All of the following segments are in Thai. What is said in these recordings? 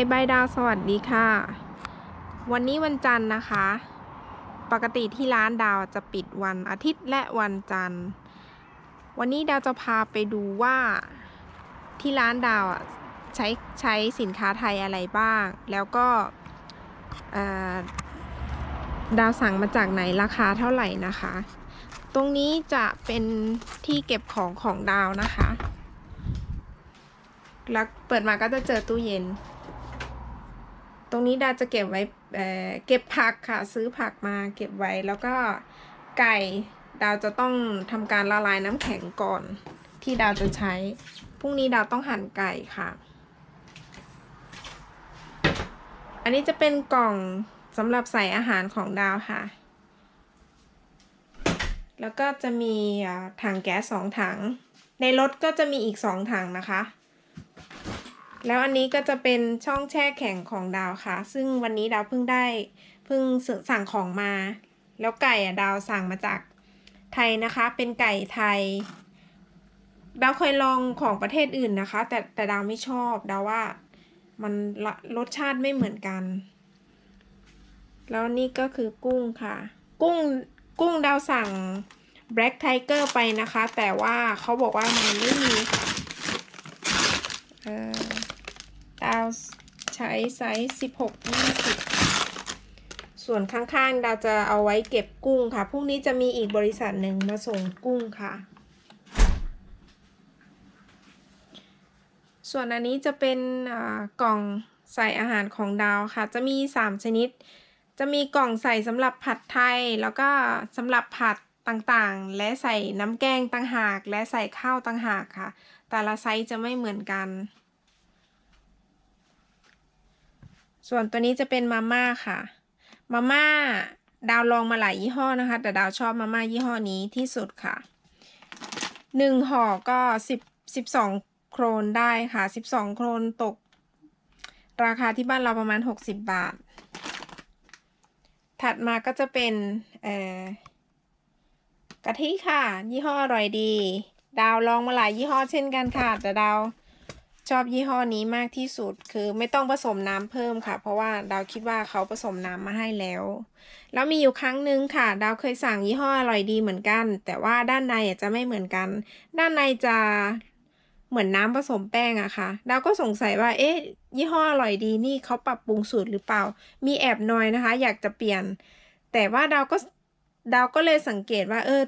ยบดาวสวัสดีค่ะ วันนี้วันจันทร์นะคะ ปกติที่ร้านดาวจะปิดวันอาทิตย์และวันจันทร์ วันนี้ดาวจะพาไปดูว่าที่ร้านดาวใช้ใช้สินค้าไทยอะไรบ้าง แล้วก็ดาวสั่งมาจากไหนราคาเท่าไหร่นะคะ ตรงนี้จะเป็นที่เก็บของของดาวนะคะ แล้วเปิดมาก็จะเจอตู้เย็น ตรงนี้ดาจะเก็บไว้เเก็บผักค่ะ ซื้อผักมาเก็บไว้แล้วก็ไก่ดาวจะต้องทำการละลายน้ำแข็งก่อน ที่ดาวจะใช้พรุ่งนี้ดาวต้องหั่นไก่ค่ะ อันนี้จะเป็นกล่องสำหรับใส่อาหารของดาวค่ะ แล้วก็จะมีถังแก๊สสองถัง ในรถก็จะมีอีกสองถังนะคะ แล้วอันนี้ก็จะเป็นช่องแช่แข็งของดาวค่ะ ซึ่งวันนี้ดาวเพิ่งได้เพิ่งสั่งของมา แล้วไก่อะดาวสั่งมาจากไทยนะคะ เป็นไก่ไทย ดาวเคยลองของประเทศอื่นนะคะ แต่แต่ดาวไม่ชอบดาวว่ามันรสชาติไม่เหมือนกัน แล้วนี่ก็คือกุ้งค่ะ กุ้งกุ้งดาวสั่ง Black Tiger ไปนะคะ แต่ว่าเขาบอกว่ามันไม่มีเออ ดาวใช้ไซส์16 20ส่วนข้างๆ ดาวจะเอาไว้เก็บกุ้งค่ะพรุ่งนี้จะมีอีกบริษัทหนึ่งมาส่งกุ้งค่ะ ส่วนอันนี้จะเป็นอ่ากล่องใส่อาหารของดาวค่ะ จะมี 3 ชนิด จะมีกล่องใส่สำหรับผัดไทย แล้วก็สำหรับผัดต่างๆ และใส่น้ำแกงต่างหาก และใส่ข้าวต่างหากค่ะ แต่ละไซส์จะไม่เหมือนกัน ส่วนตัวนี้จะเป็นมาม่าค่ะ มาม่าดาวลองมาหลายยี่ห้อนะคะ แต่ดาวชอบมาม่ายี่ห้อนี้ที่สุดค่ะหนึ่งห่อก็สิบสิบสองโครนได้ค่ะสิบสองโครนตก ราคาที่บ้านเราประมาณหกสิบบาท ถัดมาก็จะเป็นเอ่อกะทิค่ะ ยี่ห้ออร่อยดี ดาวลองมาหลายยี่ห้อเช่นกันค่ะ แต่ดาว ชอบยี่ห้อนี้มากที่สุดคือไม่ต้องผสมน้ำเพิ่มค่ะ เพราะว่าดาวคิดว่าเขาผสมน้ำมาให้แล้ว แล้วมีอยู่ครั้งหนึ่งค่ะ ดาวเคยสั่งยี่ห้ออร่อยดีเหมือนกัน แต่ว่าด้านในจะไม่เหมือนกัน ด้านในจะเหมือนน้ำผสมแป้งอะค่ะ ดาวก็สงสัยว่า เอ๊ะ ยี่ห้ออร่อยดีนี่เขาปรับปรุงสูตรหรือเปล่า มีแอบนอยนะคะ อยากจะเปลี่ยน แต่ว่าดาวก็ดาวก็เลยสังเกตว่าเออ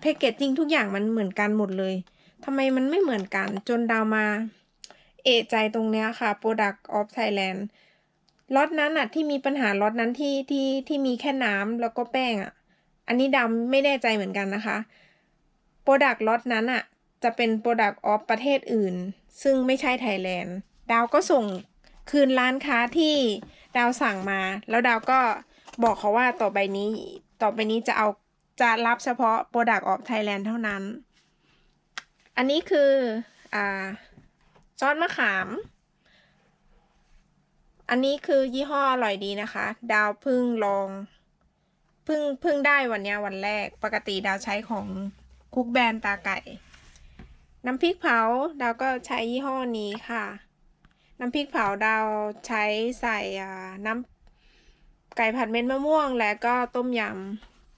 แพคเกจจิ้งทุกอย่างมันเหมือนกันหมดเลยทำไมมันไม่เหมือนกัน จนดาวมา เอะใจตรงเนี้ยค่ะ Product of Thailand ล็อตนั้นอะที่มีปัญหาล็อตนั้นที่ที่ที่มีแค่น้ำแล้วก็แป้งอะอันนี้ดาวไม่แน่ใจเหมือนกันนะคะ Product ล็อตนั้นอะจะเป็น Product of ประเทศอื่น ซึ่งไม่ใช่ไทยแลนด์ดาวก็ส่งคืนร้านค้าที่ดาวสั่งมา แล้วดาวก็บอกเขาว่าต่อไปนี้ ต่อไปนี้จะเอาจะรับเฉพาะ Product of Thailand เท่านั้น อันนี้คือ อ่า ซอสมะขาม อันนี้คือยี่ห้ออร่อยดีนะคะ ดาวพึ่งลองพึ่งพึ่งได้วันเนี้ยวันแรก ปกติดาวใช้ของคุกแบรนด์ตาไก่ น้ำพริกเผาดาวก็ใช้ยี่ห้อนี้ค่ะ น้ำพริกเผาดาวใช้ใส่น้ำไก่ผัดเม็ดมะม่วงและก็ต้มย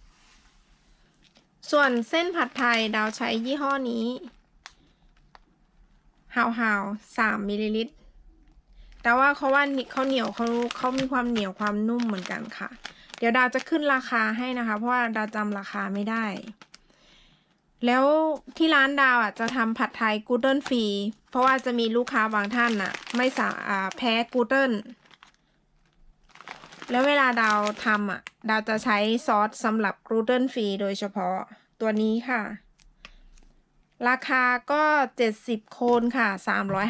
ำส่วนเส้นผัดไทยดาวใช้ยี่ห้อนี้ ฮาวฮาวสามมิลลิลิตร แต่ว่าเขาว่าเขาเหนียวเขาเขามีความเหนียวความนุ่มเหมือนกันค่ะ เดี๋ยวดาวจะขึ้นราคาให้นะคะ เพราะว่าดาวจำราคาไม่ได้ แล้วที่ร้านดาวอะจะทำผัดไทยกูเตนฟรี เพราะว่าจะมีลูกค้าบางท่านอะ ไม่สาอ่แพ้กูเตนแล้วเวลาดาวทำอะ ดาวจะใช้ซอสสำหรับกลูเตนฟรีโดยเฉพาะตัวนี้ค่ะ ราคาก็ 70 โคนค่ะ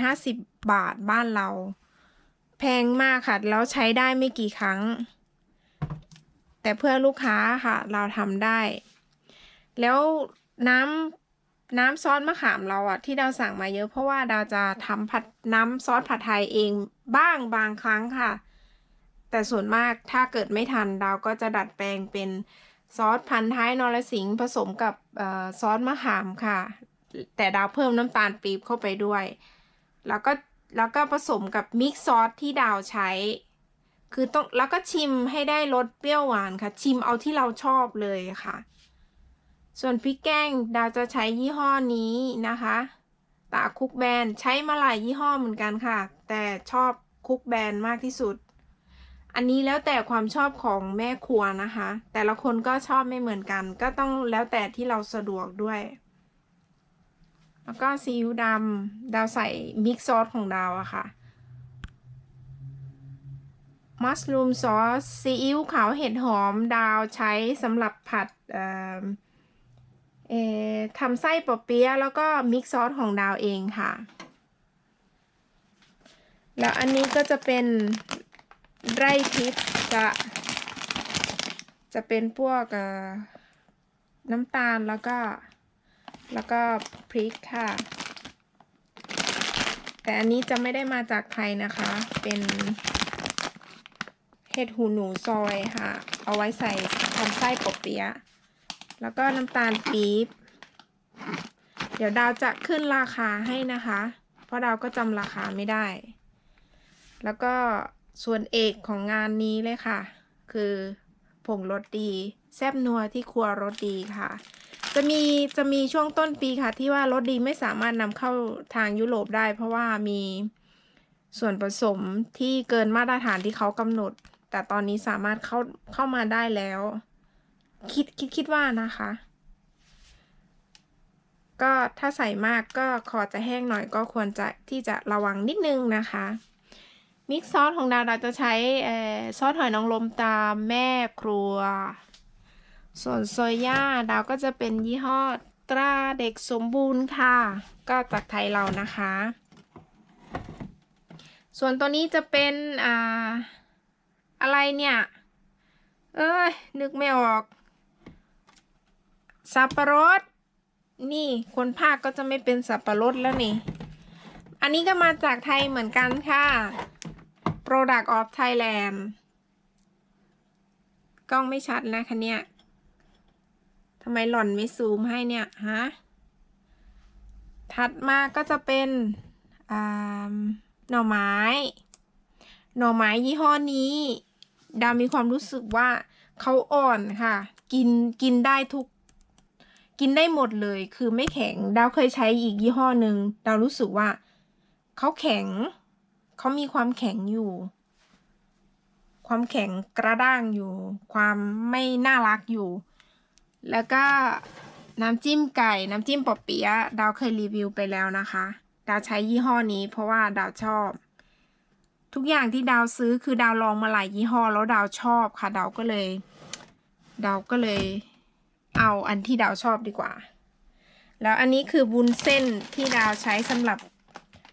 350 บาทบ้านเรา แพงมากค่ะ แล้วใช้ได้ไม่กี่ครั้ง แต่เพื่อลูกค้าค่ะ เราทำได้ แล้วน้ำน้ำซอสมะขามเราอะที่ดาวสั่งมาเยอะเพราะว่าดาวจะทำผัดน้ำซอสผัดไทยเองบ้างบางครั้งค่ะ แต่ส่วนมากถ้าเกิดไม่ทันดาวก็จะดัดแปลงเป็นซอสพันท้ายนรสิงห์ผสมกับออซอสมะขามค่ะ แต่ดาวเพิ่มน้ำตาลปี๊บเข้าไปด้วย แล้วก็แล้วก็ผสมกับมิกซ์ซอสที่ดาวใช้ คือต้องแล้วก็ชิมให้ได้รสเปรี้ยวหวานค่ะ ชิมเอาที่เราชอบเลยค่ะ ส่วนพริกแกงดาวจะใช้ยี่ห้อนี้นะคะ ตาคุกแบนใช้มาหลายยี่ห้อเหมือนกันค่ะ แต่ชอบคุกแบนมากที่สุด อันนี้แล้วแต่ความชอบของแม่ครัวนะคะ แต่ละคนก็ชอบไม่เหมือนกัน ก็ต้องแล้วแต่ที่เราสะดวกด้วย แล้วก็ซีอิ๊วดำดาวใส่มิกซ์ซอสของดาวอะค่ะ มัสลูมซอสซีอิ๊วขาวเห็ดหอมดาวใช้สำหรับผัดเอ่อเอ่อทำไส้ปอเปี๊ยะแล้วก็มิกซ์ซอสของดาวเองค่ะ แล้วอันนี้ก็จะเป็นไร่ทิพย์จะจะเป็นพวกน้ำตาลแล้วก็ แล้วก็พริกค่ะ แต่อันนี้จะไม่ได้มาจากไทยนะคะ เป็นเห็ดหูหนูซอยค่ะ เอาไว้ใส่ทำไส้ปอเปี๊ยะ แล้วก็น้ำตาลปี๊บ เดี๋ยวดาวจะขึ้นราคาให้นะคะ เพราะดาวก็จำราคาไม่ได้ แล้วก็ส่วนเอกของงานนี้เลยค่ะ คือผงรสดี แซบนัวที่ครัวรสดีค่ะ จะมีจะมีช่วงต้นปีค่ะ ที่ว่ารสดีไม่สามารถนำเข้าทางยุโรปได้ เพราะว่ามีส่วนผสมที่เกินมาตรฐานที่เขากำหนด แต่ตอนนี้สามารถเข้าเข้ามาได้แล้ว คิดคิดคิดว่านะคะ ก็ถ้าใส่มากก็คอจะแห้งหน่อยก็ควรจะที่จะระวังนิดนึงนะคะมิกซ์ซอสของดาวเราจะใช้ซอสหอยนางรมตามแม่ครัว ส่วนโซย่าดาวก็จะเป็นยี่ห้อตราเด็กสมบูรณ์ค่ะ ก็จากไทยเรานะคะ ส่วนตัวนี้จะเป็นอ่าอะไรเนี่ย เอ้ย นึกไม่ออก สับปะรด นี่คนภาคก็จะไม่เป็นสับปะรดแล้วนี่ อันนี้ก็มาจากไทยเหมือนกันค่ะ Product of Thailand กล้องไม่ชัดนะคะเนี่ย ทำไมหล่อนไม่ซูมให้เนี่ย ฮะ ถัดมาก็จะเป็นหน่อไม้ หน่อไม้ยี่ห้อนี้ดาวมีความรู้สึกว่าเขาอ่อนค่ะ กินกินได้ทุก กินได้หมดเลย คือไม่แข็ง ดาวเคยใช้อีกยี่ห้อหนึ่งดาวรู้สึกว่าเขาแข็ง เขามีความแข็งอยู่ ความแข็งกระด้างอยู่ ความไม่น่ารักอยู่ แล้วก็น้ำจิ้มไก่น้ำจิ้มปอเปี๊ยะดาวเคยรีวิวไปแล้วนะคะ ดาวใช้ยี่ห้อนี้เพราะว่าดาวชอบ ทุกอย่างที่ดาวซื้อคือดาวลองมาหลายยี่ห้อแล้วดาวชอบค่ะ ดาวก็เลย ดาวก็เลย เอาอันที่ดาวชอบดีกว่า แล้วอันนี้คือวุ้นเส้นที่ดาวใช้สำหรับ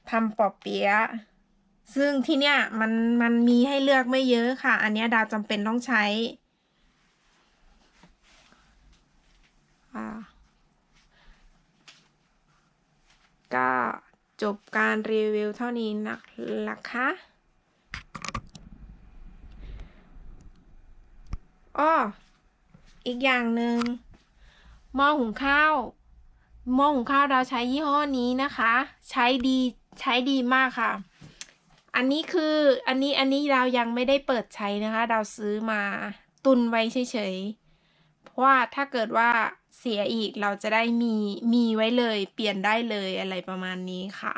ทำปอเปี๊ยะซึ่งที่เนี้ยมันมันมีให้เลือกไม่เยอะค่ะ อันเนี้ยดาวจำเป็นต้องใช้ อ่าก็ จบการรีวิวเท่านี้นะคะอ้ออีกอย่างหนึ่งหม้อหุงข้าวหม้อหุงข้าวเราใช้ยี่ห้อนี้นะคะ ใช้ดีใช้ดีมากค่ะ อันนี้คืออันนี้อันนี้เรายังไม่ได้เปิดใช้นะคะ เราซื้อมาตุนไว้เฉยๆ เพราะว่าถ้าเกิดว่า เสียอีกเราจะได้มีมีไว้เลยเปลี่ยนได้เลยอะไรประมาณนี้ค่ะ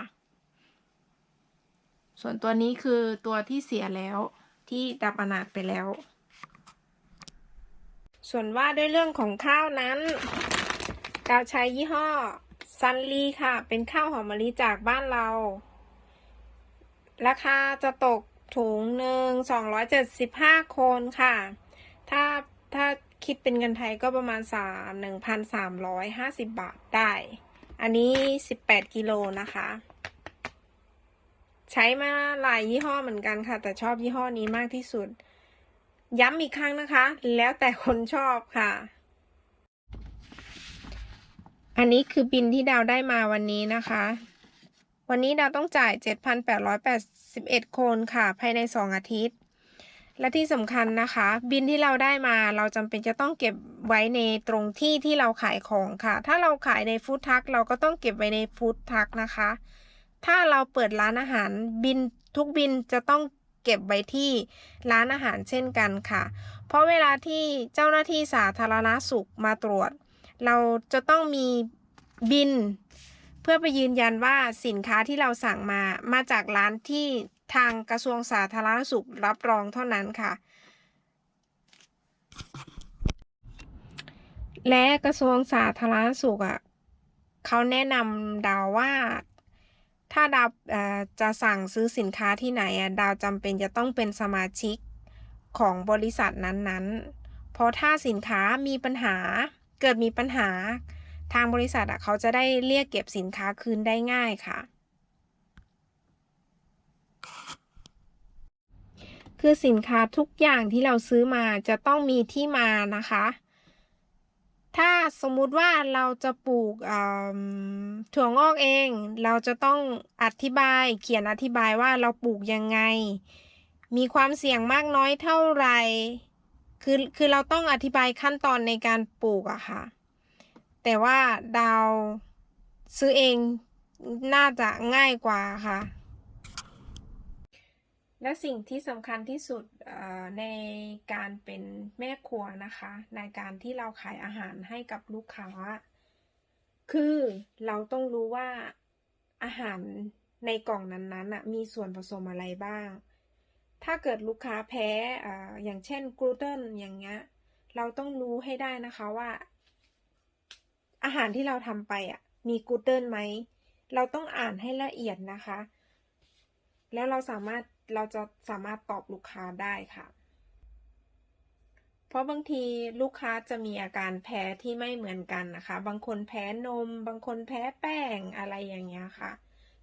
ส่วนตัวนี้คือตัวที่เสียแล้วที่ดับอนาถไปแล้ว ส่วนว่าด้วยเรื่องของข้าวนั้นดาวใช้ยี่ห้อซันลีค่ะ เป็นข้าวหอมมะลิจากบ้านเรา ราคาจะตกถุงหนึ่งสองร้อยเจ็ดสิบห้าคนค่ะ ถ้าถ้า คิดเป็นเงินไทยก็ประมาณสามหนึ่งพันสามร้อยห้าสิบบาทได้ อันนี้สิบแปดกิโลนะคะ ใช้มาหลายยี่ห้อเหมือนกันค่ะ แต่ชอบยี่ห้อนี้มากที่สุด ย้ำอีกครั้งนะคะ แล้วแต่คนชอบค่ะ อันนี้คือบินที่ดาวได้มาวันนี้นะคะ วันนี้ดาวต้องจ่าย 7,881คนค่ะ ภายใน 2 อาทิตย์ และที่สำคัญนะคะ บินที่เราได้มาเราจำเป็นจะต้องเก็บไว้ในตรงที่ที่เราขายของค่ะ ถ้าเราขายในฟู้ดทักเราก็ต้องเก็บไว้ในฟู้ดทักนะคะ ถ้าเราเปิดร้านอาหารบินทุกบินจะต้องเก็บไว้ที่ร้านอาหารเช่นกันค่ะ เพราะเวลาที่เจ้าหน้าที่สาธารณสุขมาตรวจ เราจะต้องมีบิน เพื่อไปยืนยันว่าสินค้าที่เราสั่งมามาจากร้านที่ ทางกระทรวงสาธารณสุขรับรองเท่านั้นค่ะ และกระทรวงสาธารณสุขอะเขาแนะนำดาวว่าถ้าดาวจะสั่งซื้อสินค้าที่ไหนอะดาวจำเป็นจะต้องเป็นสมาชิกของบริษัทนั้นๆ เพราะถ้าสินค้ามีปัญหาเกิดมีปัญหาทางบริษัทอะเขาจะได้เรียกเก็บสินค้าคืนได้ง่ายค่ะ คือสินค้าทุกอย่างที่เราซื้อมาจะต้องมีที่มานะคะ ถ้าสมมุติว่าเราจะปลูกถั่วงอกเอง เราจะต้องอธิบายเขียนอธิบายว่าเราปลูกยังไง มีความเสี่ยงมากน้อยเท่าไหร่คือคือเราต้องอธิบายขั้นตอนในการปลูกอะค่ะ แต่ว่าดาวซื้อเองน่าจะง่ายกว่าค่ะ และสิ่งที่สำคัญที่สุดในการเป็นแม่ครัวนะคะ ในการที่เราขายอาหารให้กับลูกค้า คือเราต้องรู้ว่าอาหารในกล่องนั้นๆมีส่วนผสมอะไรบ้าง ถ้าเกิดลูกค้าแพ้ออย่างเช่นกลูเตนอย่างเงี้ยเราต้องรู้ให้ได้นะคะว่า อาหารที่เราทำไปอะมีกลูเตนไหมเราต้องอ่านให้ละเอียดนะคะ แล้วเราสามารถเราจะสามารถตอบลูกค้าได้ค่ะ เพราะบางทีลูกค้าจะมีอาการแพ้ที่ไม่เหมือนกันนะคะ บางคนแพ้นม บางคนแพ้แป้งอะไรอย่างเงี้ยค่ะ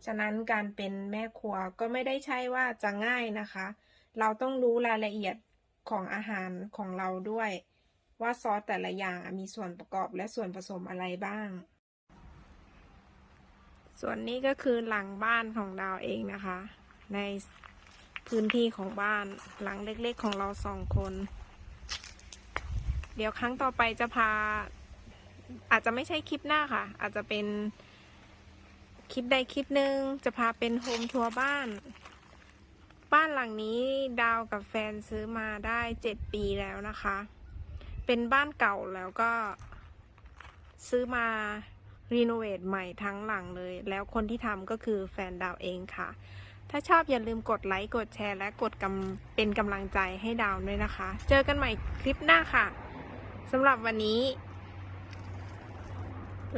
ฉะนั้นการเป็นแม่ครัวก็ไม่ได้ใช่ว่าจะง่ายนะคะ เราต้องรู้รายละเอียดของอาหารของเราด้วย ว่าซอสแต่ละอย่างมีส่วนประกอบและส่วนผสมอะไรบ้าง ส่วนนี้ก็คือหลังบ้านของดาวเองนะคะ ในพื้นที่ของบ้านหลังเล็กๆของเราสองคน เดี๋ยวครั้งต่อไปจะพา อาจจะไม่ใช่คลิปหน้าค่ะ อาจจะเป็นคลิปใดคลิปหนึ่งจะพาเป็นโฮมทัวร์บ้าน บ้านหลังนี้ดาวกับแฟนซื้อมาได้เจ็ดปีแล้วนะคะ เป็นบ้านเก่าแล้วก็ซื้อมารีโนเวทใหม่ทั้งหลังเลย แล้วคนที่ทำก็คือแฟนดาวเองค่ะ ถ้าชอบอย่าลืมกดไลค์ กดแชร์ และกดกำเป็นกำลังใจให้ดาวด้วยนะคะ เจอกันใหม่คลิปหน้าค่ะสำหรับวันนี้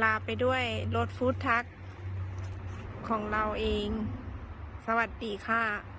ลาไปด้วยรถฟู้ดทักของเราเอง สวัสดีค่ะ